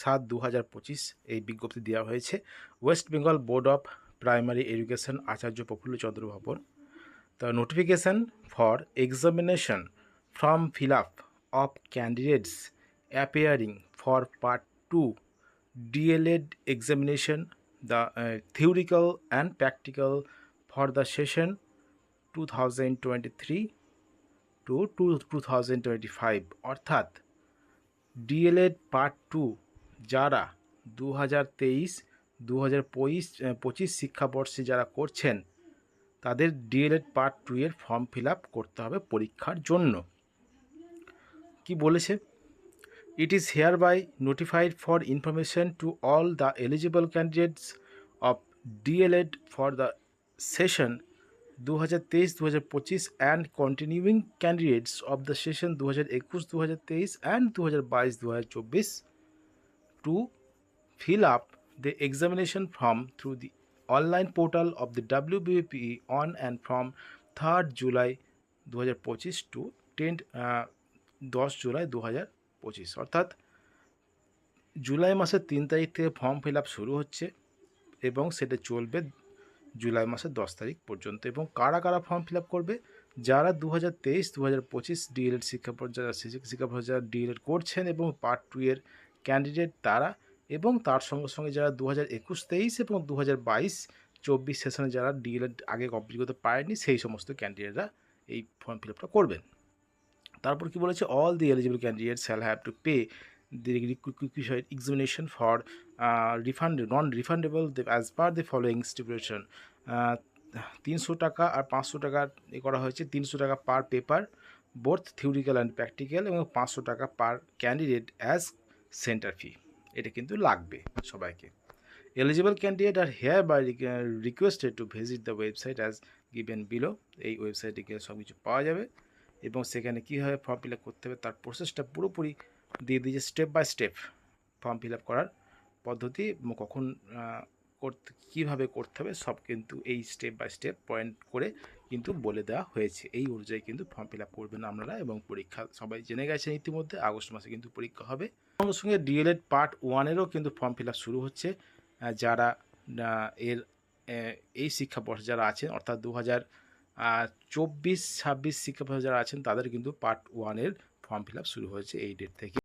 সাত দু হাজার পঁচিশ এই বিজ্ঞপ্তি দেওয়া হয়েছে। West Bengal board of primary education Acharya Prafulla Chandra Bhavan the notification for examination form fill up of candidates appearing for part two D El Ed examination the theoretical and practical for the session two thousand twenty three to to two thousand twenty five. অর্থাৎ D El Ed part two যারা দু হাজার তেইশ দু হাজার পঁচিশ শিক্ষাবর্ষে যারা করছেন, তাদের D El Ed part two এর ফর্ম ফিল আপ করতে হবে পরীক্ষার জন্য। কি বলেছে? It is hereby notified for information to all the eligible candidates of D El Ed for the session দু হাজার তেইশ দু হাজার পঁচিশ and continuing candidates of the session দু হাজার একুশ দু হাজার তেইশ অ্যান্ড দু হাজার বাইশ দু হাজার চব্বিশ to fill up the examination form through the online portal of the WBP on and from 3rd July 2025 to 10 uh, 10 July দু হাজার পঁচিশ অর্থাৎ জুলাই মাসের তিন তারিখ থেকে ফর্ম ফিল আপ শুরু হচ্ছে এবং সেটা চলবে জুলাই মাসের দশ তারিখ পর্যন্ত। এবং কারা কারা ফর্ম ফিল আপ করবে? যারা দু হাজার তেইশ দু হাজার পঁচিশ ডিএলএড শিক্ষা পর্যায়ে শিক্ষা পর্যায়ে ডিএলএড করছেন এবং পার্ট টু এর ক্যান্ডিডেট তারা এবং তার সঙ্গে সঙ্গে যারা দু হাজার একুশ তেইশ এবং দু হাজার বাইশ চব্বিশ সেশনে যারা ডিএলএড আগে কমপ্লিট করতে পারেনি সেই সমস্ত ক্যান্ডিডেটরা এই ফর্ম ফিল আপটা করবেন। তারপর কি বলেছে? All the eligible candidate shall have to pay the requisite examination for refund non refundable as per the following stipulation তিনশো টাকা আর পাঁচশো টাকা এ করা হয়েছে। তিনশো টাকা per paper both theoretical and practical এবং পাঁচশো টাকা per candidate as centre fee, এটা কিন্তু লাগবে সবাইকে। Eligible candidate are hereby requested to visit the website as given below এই ওয়েবসাইটে গিয়ে সব কিছু পাওয়া যাবে এবং সেখানে কীভাবে ফর্ম ফিল আপ করতে হবে তার প্রসেসটা পুরোপুরি দিয়ে দিয়েছে step by step form fill up করার পদ্ধতি কখন করতে, কীভাবে করতে হবে সব কিন্তু এই স্টেপ বাই স্টেপ পয়েন্ট করে কিন্তু বলে দেওয়া হয়েছে। এই অনুযায়ী কিন্তু ফর্ম ফিল আপ করবেন আপনারা এবং পরীক্ষা, সবাই জেনে গেছেন ইতিমধ্যে, আগস্ট মাসে কিন্তু পরীক্ষা হবে। সঙ্গে সঙ্গে ডিএলএড পার্ট ওয়ানেরও কিন্তু ফর্ম ফিল আপ শুরু হচ্ছে। যারা এর এই শিক্ষাবর্ষে যারা আছেন, অর্থাৎ দু হাজার চব্বিশ, ছাব্বিশ শিক্ষাবর্ষে যারা আছেন, তাদের কিন্তু পার্ট ওয়ানের ফর্ম ফিল আপ শুরু হয়েছে এই ডেট থেকে।